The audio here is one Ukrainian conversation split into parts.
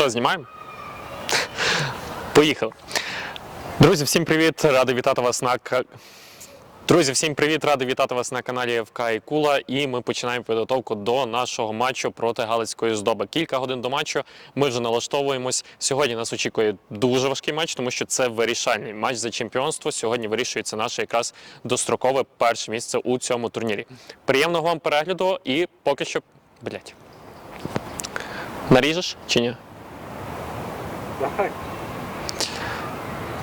Що, знімаємо? Поїхали. Друзі, всім привіт! Радий вітати вас на Друзі, всім привіт! Радий вітати вас на каналі ФК і Кула. І ми починаємо підготовку до нашого матчу проти Галицької здоби. Кілька годин до матчу ми вже налаштовуємось. Сьогодні нас очікує дуже важкий матч, тому що це вирішальний матч за чемпіонство. Сьогодні вирішується наше якраз дострокове перше місце у цьому турнірі. Приємного вам перегляду і поки що. Блять. Наріжеш чи ні?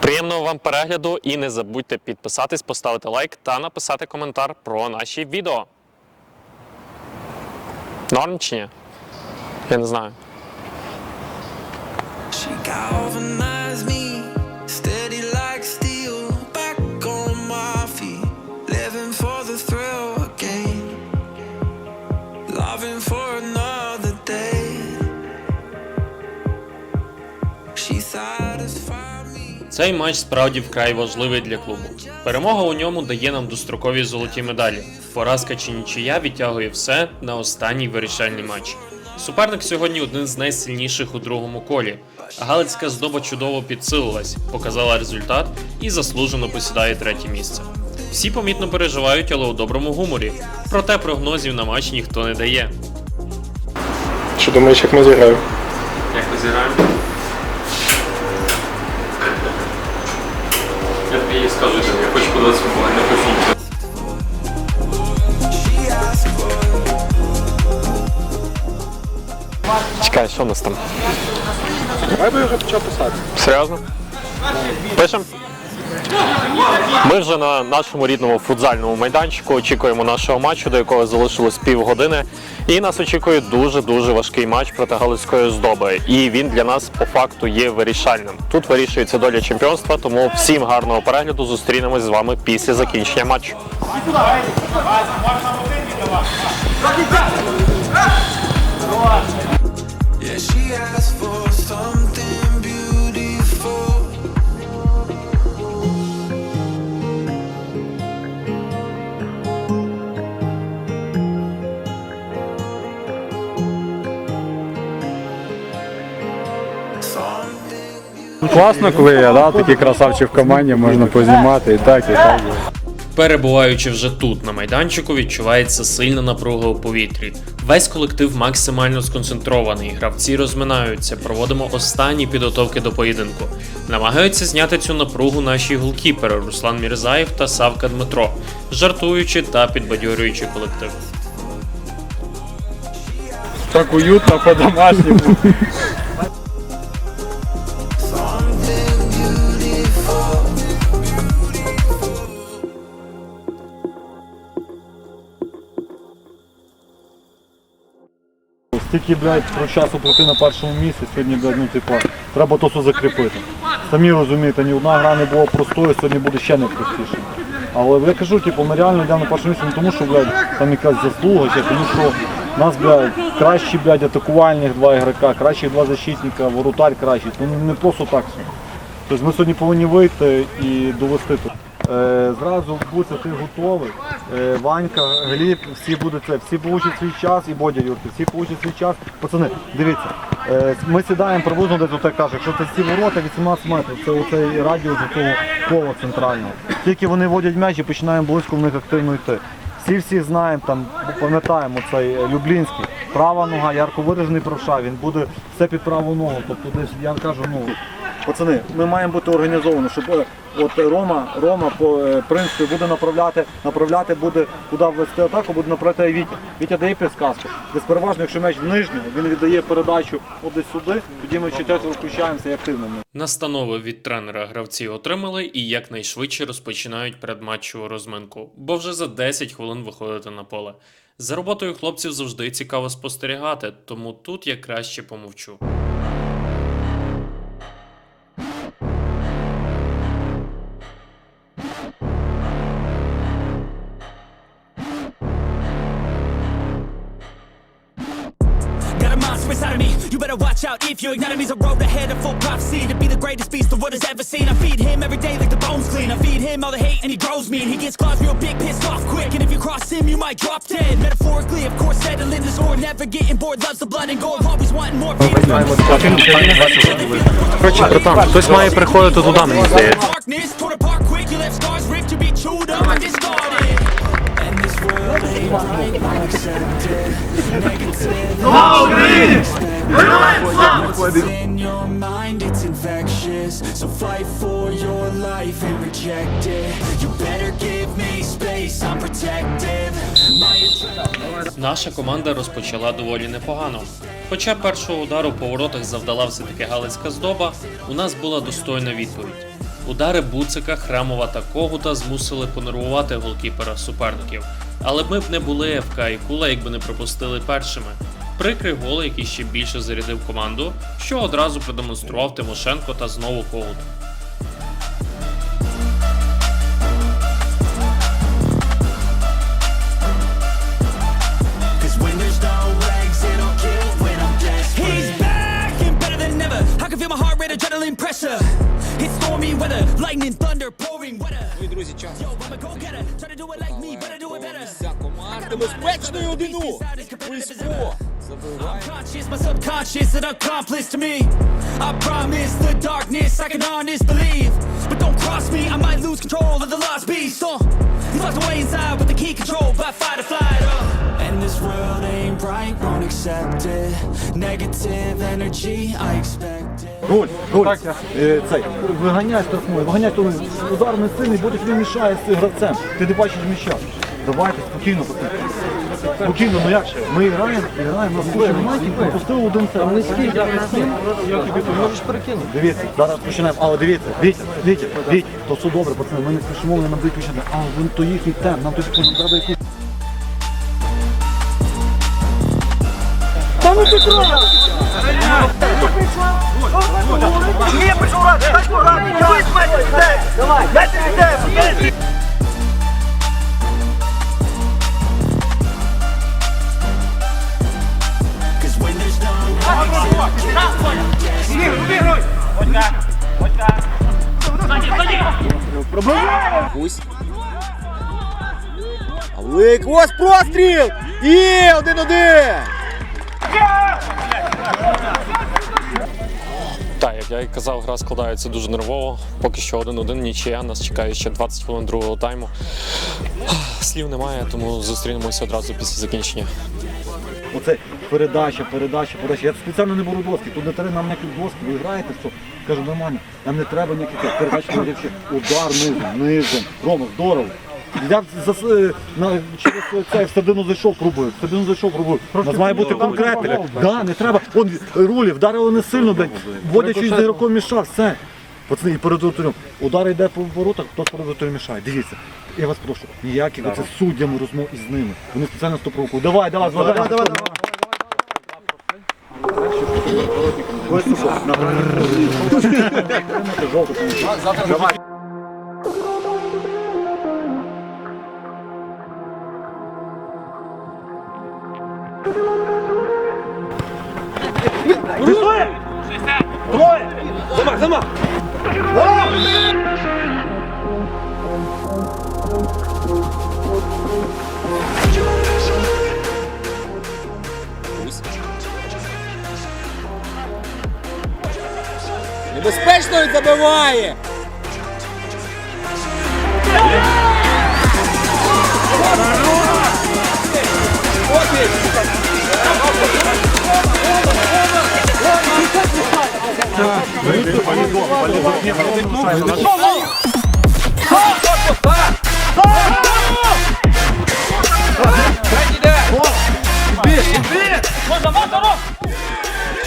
Приємного вам перегляду і не забудьте підписатись, поставити лайк та написати коментар про наші відео. Норм чи ні? Я не знаю. Цей матч справді вкрай важливий для клубу. Перемога у ньому дає нам дострокові золоті медалі. Поразка чи нічия відтягує все на останній вирішальний матч. Суперник сьогодні один з найсильніших у другому колі. Галицька здоба чудово підсилилась, показала результат і заслужено посідає третє місце. Всі помітно переживають, але у доброму гуморі. Проте прогнозів на матч ніхто не дає. Що думаєш, як ми зіграємо? Як ми зіграємо? Я тобі скажу, я хочу подивитися футбол, не хочу нічого. She asked for Чекай, що у нас там? Давай би вже почав писати. Серйозно? Пишем? Ми вже на нашому рідному футзальному майданчику очікуємо нашого матчу, до якого залишилось півгодини. І нас очікує дуже-дуже важкий матч проти Галицької здоби. І він для нас по факту є вирішальним. Тут вирішується доля чемпіонства, тому всім гарного перегляду зустрінемось з вами після закінчення матчу. Yeah, she asked for something Класно, коли да, такі красавчі в команді, можна познімати і так, і так. Перебуваючи вже тут на майданчику, відчувається сильна напруга у повітрі. Весь колектив максимально сконцентрований. Гравці розминаються. Проводимо останні підготовки до поєдинку. Намагаються зняти цю напругу наші голкіпери Руслан Мірзаєв та Савка Дмитро, жартуючи та підбадьорюючи колектив. Так уютно по-домашньому. Something Стільки, блядь, про часу пройти на першому місці, сьогодні, блядь, ну типа, треба то все закріпити. Самі розумієте, ні одна гра не була простою, сьогодні буде ще не простіше. Але я кажу, типу, ми реально йдемо на першому місці не тому, що, блядь, там якась заслуга, чи тому що нас, блядь, кращі, блядь, атакувальних два ігрока, кращі два защитника, воротар кращий. Ну не просто так. Тобто ми сьогодні повинні вийти і довести. Е, зразу будьте ти готовий. Е, Ванька, Гліб, всі будуть це, всі получать свій час і Бодя Юрки, всі получать свій час. Пацани, дивіться, е, ми сідаємо приблизно десь отак каже, якщо це ці ворота 18 метрів, це оцей радіус до того кола центрального. Тільки вони водять м'яч і починаємо близько в них активно йти. Всі всі знаємо, там пам'ятаємо цей е, Люблінський, права нога, ярко виражений правша, він буде все під праву ногу. Тобто десь я кажу, ну пацани, ми маємо бути організовані, щоб е, от Рома, Рома по е, принципі буде направляти, направляти буде куди ввести атаку, буде направляти Вітя. Вітя дає підсказку. Десь переважно, якщо м'яч в нижньому, він віддає передачу десь сюди, тоді ми чуть включаємося і активно. Настанови від тренера гравці отримали і якнайшвидше розпочинають передматчеву розминку, бо вже за 10 хвилин виходити на поле. За роботою хлопців завжди цікаво спостерігати, тому тут я краще помовчу. monster inside of me. You better watch out if you ignite me's a road ahead of full prophecy to be the greatest beast the world has ever seen. I feed him every day like the bones clean. I feed him all the hate and he grows me and he gets claws real big, pissed off quick. And if you cross him, you might drop dead. Metaphorically, of course, settling the score, never getting bored. Loves the blood and gore, always wanting more. Коротше, братан, хтось має приходити туди, мені здається. Darkness, My Наша команда розпочала доволі непогано. Хоча першого удару по воротах завдала все-таки Галицька здоба, у нас була достойна відповідь. Удари Буцика, Храмова та Когута змусили понервувати голкіпера суперників. Але ми б не були ФК і Кула, якби не пропустили першими. Прикрий гол, який ще більше зарядив команду, що одразу продемонстрував Тимошенко та знову weather. Мої друзі, час. Вся команда безпечною одину. Близько. Забиває. Conscious, my subconscious, an accomplice to me. I promise the darkness, I can honest believe. But don't cross me, I might lose control of the lost beast. Uh, he's locked away inside with the key control by fight or flight. Uh. And this world ain't right, won't accept it. Negative energy, I expect it. Руль, руль, е, цей, виганяй штрафною, виганяй тому удар не сильний, бо ти тобі мішає з гравцем. Ти не бачиш м'яча. Давайте спокійно, пацани. Спокійно, ну як? Ми граємо, граємо на слушай, моменті, пропустили один це. Ми скільки, ти можеш перекинути. Дивіться, зараз починаємо, але дивіться, Вітя, Вітя, Вітя, то все добре, пацани, ми не спішимо, вони нам виключити, а він то їхній темп, нам тоді нам треба якусь Cause Павлик, ось простріл! Є, один-один! Так, як я і казав, гра складається дуже нервово. Поки що 1-1 нічия. Нас чекає ще 20 хвилин другого тайму. Слів немає, тому зустрінемося одразу після закінчення. Оце передача, передача, передача. Я спеціально не беру доски. Тут не треба нам ніяких доски, ви граєте, що кажу, нормально. Нам не треба ніяких передач, вообще удар низом, низом. Рома, здорово. Я за, е, на, через це в середину зайшов, пробую. В середину зайшов, пробую. У нас має бути конкретика. Да, не треба. Он рулі, вдарили не сильно, блядь. Вводячи за ігроком міша, все. Пацани, і перед воротарем. Удар йде по воротах, хтось перед воротарем мішає. Дивіться. Я вас прошу, ніяких оце з суддями розмов із ними. Вони спеціально стопровку. Давай, давай, давай, давай, давай. Виступом. Завтра Небезпечно він забиває!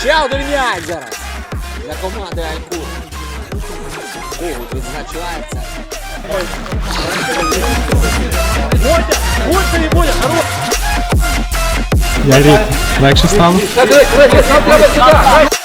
Ще один м'яч зараз для команди Богу призначается. Бодя! Больше не будет! Хорош! Я легче стал. Давай, давай, давай, сюда!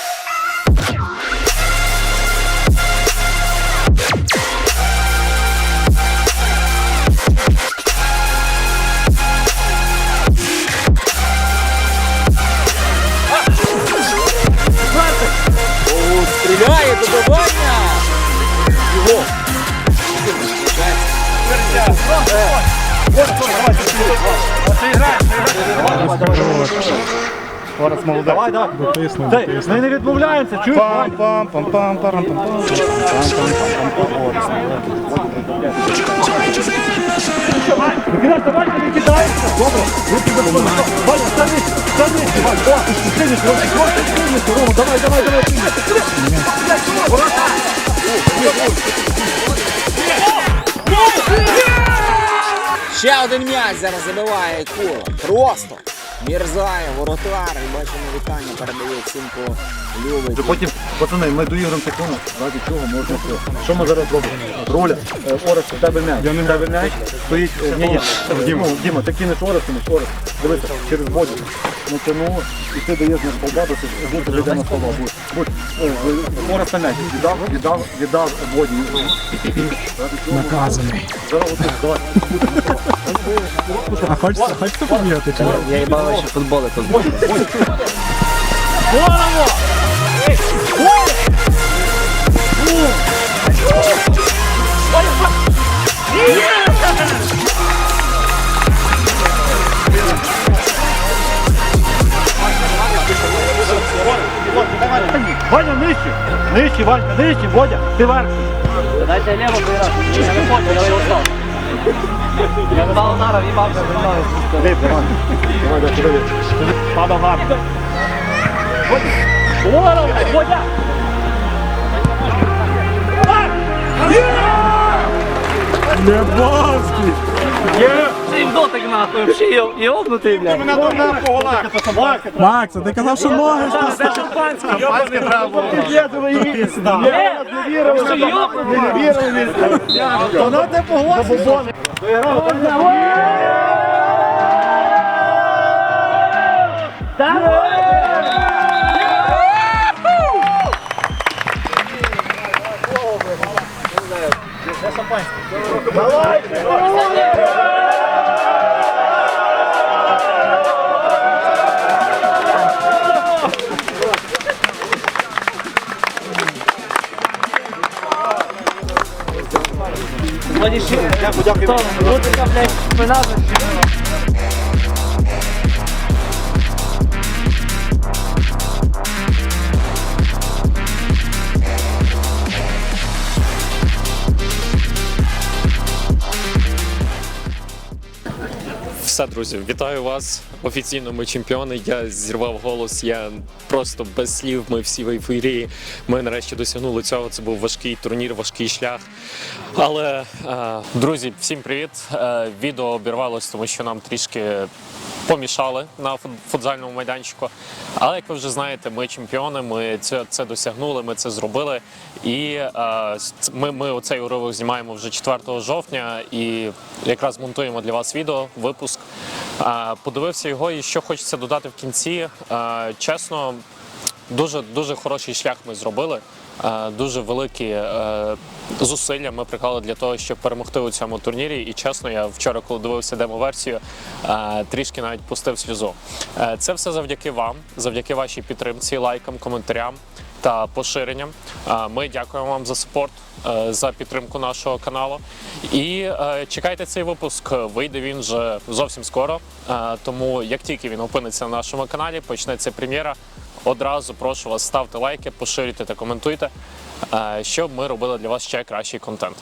Зараз молодець. Давай, давай. Дотиснув, Цей, дотиснув. ми не відмовляємося, чуєш? Вань? пам пам пам пам пам Кидай, давай, не кидаєшся. Добре. Руки до спини. Ваня, станись, станись. Вань, о, ти сильніше, руки, руки, сильніше. Рома, давай, давай, давай. Ще один м'яч зараз забиває Кула. Просто. Мірзає, воротар. І бачимо вітання передає Сімко любить. Потім, пацани, ми доіграємо секунду, раді чого можна все. Що ми зараз робимо? Роля, е, Орес, у тебе м'яч. Я не тебе м'яч, стоїть, е, ні, ні, Діма, Діма, ти кинеш Орес, кинеш Орес. Дивися, через боді. Ну ти ну, і ти даєш на солдату, ти будь йде на слова. Будь, будь, е, Орес на м'яч, віддав, віддав, віддав боді. Наказаний. Зараз давай. А хочеться, хочеться побігати? Я їбала, що футболи тут. Ваня, нижче, нижче, Ванька, нижче, Водя, ти верхи. Дайте лево поиграть. Я не понял, я его стал. Бабка вернулась. Давай, давай, давай, давай. Падав гарно. Здорово, Водя! Єбанський! Ты им дотик нахуй, вообще ё- ёбнутый, блядь. Макс, а ти казав, що ноги ж Це шампанське, ёбаний браво. Що ёбнутий? Вона те погласила. Владі Все, друзі, вітаю вас. Офіційно ми чемпіони. Я зірвав голос. Я просто без слів. Ми всі в ейфорії. Ми нарешті досягнули цього. Це був важкий турнір, важкий шлях. Але е, друзі, всім привіт. Е, відео обірвалось, тому що нам трішки помішали на футзальному майданчику. Але як ви вже знаєте, ми чемпіони. Ми це, це досягнули, ми це зробили. І е, ми, ми оцей уривок знімаємо вже 4 жовтня і якраз монтуємо для вас відео, випуск. Подивився його, і що хочеться додати в кінці. Чесно, дуже дуже хороший шлях ми зробили. Дуже великі е, зусилля ми приклали для того, щоб перемогти у цьому турнірі. І чесно, я вчора, коли дивився демо-версію, трішки навіть пустив сльозу. Е, Це все завдяки вам, завдяки вашій підтримці, лайкам, коментарям та поширенням. Е, Ми дякуємо вам за спорт, за підтримку нашого каналу. І е, чекайте цей випуск. Вийде він вже зовсім скоро. Е, Тому як тільки він опиниться на нашому каналі, почнеться прем'єра. Одразу прошу вас ставте лайки, поширюйте та коментуйте, е, щоб ми робили для вас ще кращий контент.